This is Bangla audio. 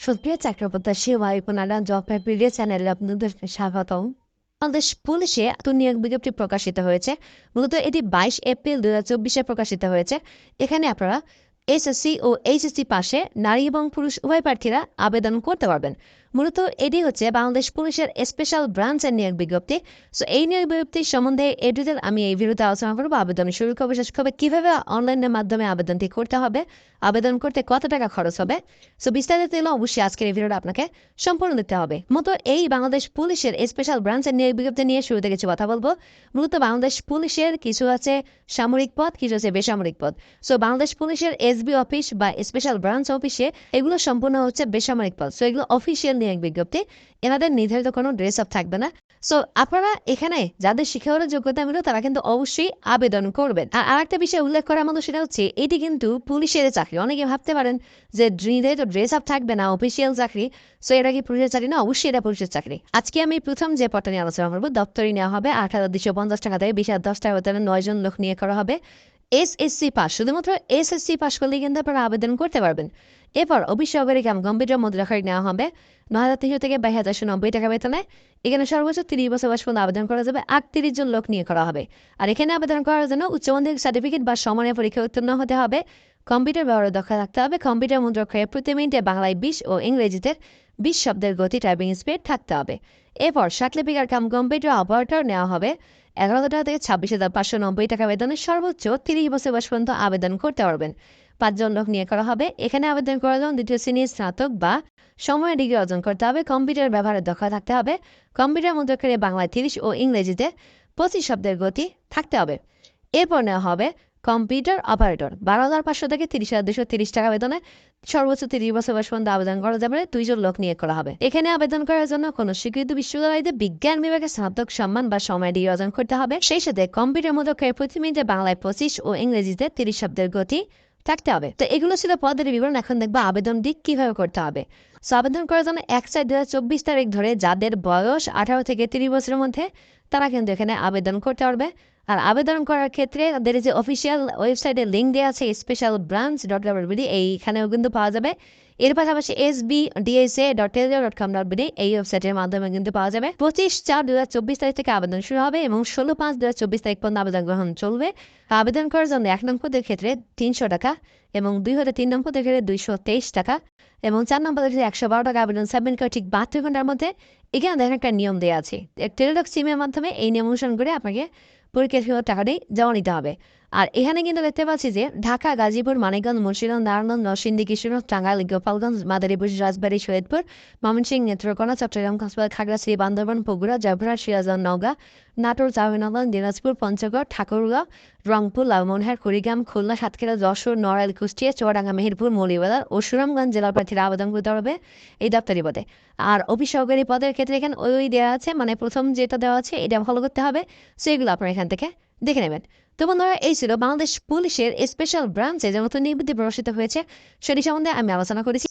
সুপ্রিয় চাকরিপ্রত্যাশী ওয়াইপুনারা জব প্যাপিরিয়া চ্যানেলে আপনাদের স্বাগতম। বাংলাদেশ পুলিশে নিয়োগ বিজ্ঞপ্তি প্রকাশিত হয়েছে। মূলত এটি বাইশ এপ্রিল দু হাজার প্রকাশিত হয়েছে। এখানে আপনারা এসএসসি ও এইচএসসি পাশে নারী এবং পুরুষ উভয় প্রার্থীরা আবেদন করতে পারবেন। মূলত এটি হচ্ছে বাংলাদেশ পুলিশের স্পেশাল ব্রাঞ্চের নিয়োগ বিজ্ঞপ্তি। সো এই নিয়োগ বিজ্ঞপ্তির সম্বন্ধে এ আমি এই ভিডিওতে আলোচনা করব। আবেদন শুরু করব শেষ করবে কীভাবে অনলাইনের মাধ্যমে আবেদনটি করতে হবে, আবেদন করতে কত টাকা খরচ হবে? সো বিস্তারিত দিলে অবশ্যই আজকের এই ভিডিওটা আপনাকে সম্পূর্ণ দিতে হবে। মূলত এই বাংলাদেশ পুলিশের স্পেশাল ব্রাঞ্চের নিয়োগ বিজ্ঞপ্তি নিয়ে শুরুতে কিছু কথা বলব। মূলত বাংলাদেশ পুলিশের কিছু আছে সামরিক পদ, কিছু আছে বেসামরিক পদ। সো বাংলাদেশ পুলিশের এসবি অফিস বা স্পেশাল ব্রাঞ্চ অফিসে এগুলো সম্পূর্ণ হচ্ছে বেসামরিক পদ। সো এগুলো অফিসিয়াল নিয়োগ বিজ্ঞপ্তি, এনাদের নির্ধারিত কোনো ড্রেস আপ থাকবে না। সো আপনারা এখানে যাদের শিক্ষাগত যোগ্যতা মিলো তারা কিন্তু অবশ্যই আবেদন করবেন। আর আরেকটা বিষয় উল্লেখ করার মতো সেটা হচ্ছে, এটি কিন্তু পুলিশের চাকরি। অনেকে ভাবতে পারেন যে নির্ধারিত ড্রেস আপ থাকবে না অফিসিয়াল চাকরি। সো এটা কি পুলিশের চাকরি? না, অবশ্যই এটা পুলিশের চাকরি। আজকে আমি প্রথম যে পদটা নিয়ে আলোচনা করব দপ্তরি নেওয়া হবে হাজার দুশো পঞ্চাশ টাকা থেকে বিশ হাজার দশ টাকা বেতনে নয় জন লোক নিয়ে করা হবে। এসএসসি পাস, শুধুমাত্র এসএসসি পাস করলে কিন্তু আপনারা আবেদন করতে পারবেন। এরপর অফিস সহকারী কাম কম্পিউটার মুদ্রাখারি নেওয়া হবে। ন হাজার তিনশো থেকে বাইশ হাজারশো নব্বই টাকা বেতনে। এখানে সর্বোচ্চ তিরিশ বছর বয়স পর্যন্ত আবেদন করা যাবে। আটত্রিশ জন লোক নিয়ে করা হবে। আর এখানে আবেদন করার জন্য উচ্চমাধ্যমিক সার্টিফিকেট বা সমানের পরীক্ষা উত্তীর্ণ হতে হবে। কম্পিউটার ব্যবহারে দক্ষ থাকতে হবে। কম্পিউটার মুদ্রাক্ষরে প্রতি মিনিটে বাংলায় বিশ ও ইংরেজিতে বিশ শব্দের গতি টাইপিং স্পিড থাকতে হবে। এরপর সার্টিফিকেট কাম কম্পিউটার অপারেটর নেওয়া হবে। এগারো টাকা থেকে ছাব্বিশ হাজার পাঁচশো নব্বই টাকা বেতনে সর্বোচ্চ তিরিশ বছর বয়স পর্যন্ত আবেদন করতে পারবেন। পাঁচজন লোক নিয়ে করা হবে। এখানে আবেদন করার জন্য দ্বিতীয় শ্রেণির স্নাতক বা সময় ডিগ্রি অর্জন করতে হবে। কম্পিউটার ব্যবহারের দক্ষ থাকতে হবে। কম্পিউটার মুদ্রাক্ষরে বাংলায় তিরিশ ও ইংরেজিতে পঁচিশ শব্দের গতি থাকতে হবে। এরপর নেওয়া হবে কম্পিউটার অপারেটর। বারো হাজার পাঁচশো থেকে তিরিশ হাজার দুশো তিরিশ টাকা বেতনে সর্বোচ্চ তিরিশ বছর বয়স পর্যন্ত আবেদন করা যাবে দুইজন লোক নিয়ে করা হবে। এখানে আবেদন করার জন্য কোনো স্বীকৃত বিশ্ববিদ্যালয়তে বিজ্ঞান বিভাগে স্নাতক সম্মান বা সময় ডিগ্রি অর্জন করতে হবে। সেই সাথে কম্পিউটার মুদ্রাক্ষরে প্রতি মিনিটে বাংলায় পঁচিশ ও ইংরেজিতে তিরিশ শব্দের গতি থাকতে হবে। তো এগুলো ছিল পদের বিবরণ। এখন দেখব আবেদন দিক কীভাবে করতে হবে। সো আবেদন করার জন্য এক চার দু চব্বিশ তারিখ ধরে যাদের বয়স আঠারো থেকে তিরিশ বছরের মধ্যে, তারা কিন্তু এখানে আবেদন করতে পারবে। আর আবেদন করার ক্ষেত্রে তাদের যে অফিসিয়াল ওয়েবসাইটে লিঙ্ক দেওয়া আছে স্পেশাল ব্রাঞ্চ ডট বিডি এইখানেও কিন্তু পাওয়া যাবে। এর পাশাপাশি এস বি ডিএসএ ডট টেলিও ডট কম ডট বিডি এই ওয়েবসাইটের মাধ্যমে কিন্তু পাওয়া যাবে। পঁচিশ চার দু হাজার চব্বিশ তারিখ থেকে আবেদন শুরু হবে এবং ষোলো পাঁচ দু হাজার চব্বিশ তারিখ পর্যন্ত আবেদন গ্রহণ চলবে। আবেদন করার জন্য এক নং পদের ক্ষেত্রে তিনশো টাকা এবং দুই হতে তিন নং পদের ক্ষেত্রে দুইশো তেইশ টাকা এবং চার নম্বর ক্ষেত্রে একশো বারো টাকা আবেদন সাবমিট করে ঠিক বাহাত্তর ঘণ্টার মধ্যে। এখানে দেখেন একটা নিয়ম দেওয়া আছে। টেলিটক সিমের মাধ্যমে এই নিয়ম অনুসরণ করে আপনাকে পরীক্ষা ফি টাকাটাই জমা নিতে হবে। আর এখানে কিন্তু দেখতে পাচ্ছি যে ঢাকা, গাজীপুর, মানিকগঞ্জ মুর্শিদগঞ্জ নারায়ণগঞ্জ, নরসিংদী, কিশোরগঞ্জ, টাঙ্গাইল, গোপালগঞ্জ, মাদারীপুর, রাজবাড়ী শহীদপুর ময়মনসিংহ, নেত্রকোনা, চট্টগ্রাম, কক্সবাজার, খাগড়াছড়ি, বান্দরবান, বগুড়া, জয়পুরহাট, সিরাজগঞ্জ, নওগাঁ, নাটোর চাউমিনগঞ্জ দিনাজপুর, পঞ্চগড়, ঠাকুরগাঁও, রংপুর, লালমোহনহাট, কুড়িগ্রাম, খুলনা, সাতক্ষীরা, যশোর, নড়াইল, কুষ্টিয়া, চুয়াডাঙ্গা, মেহেরপুর, মৌলিবাজার ও সুনামগঞ্জ জেলার প্রার্থীরা আবেদন করতে হবে এই দপ্তরি পদে। আর অফিস সহকারী পদের ক্ষেত্রে এখানে ওই ওই দেওয়া আছে মানে প্রথম যেটা দেওয়া আছে, এটা ফলো করতে হবে। সেগুলো আপনার এখান থেকে দেখে নেবেন। তো বন্ধুরা, এই ছিল বাংলাদেশ পুলিশের স্পেশাল ব্রাঞ্চে যে নতুন নিবৃত্তি প্রকাশিত হয়েছে, সেটি সম্বন্ধে আমি আলোচনা করেছি।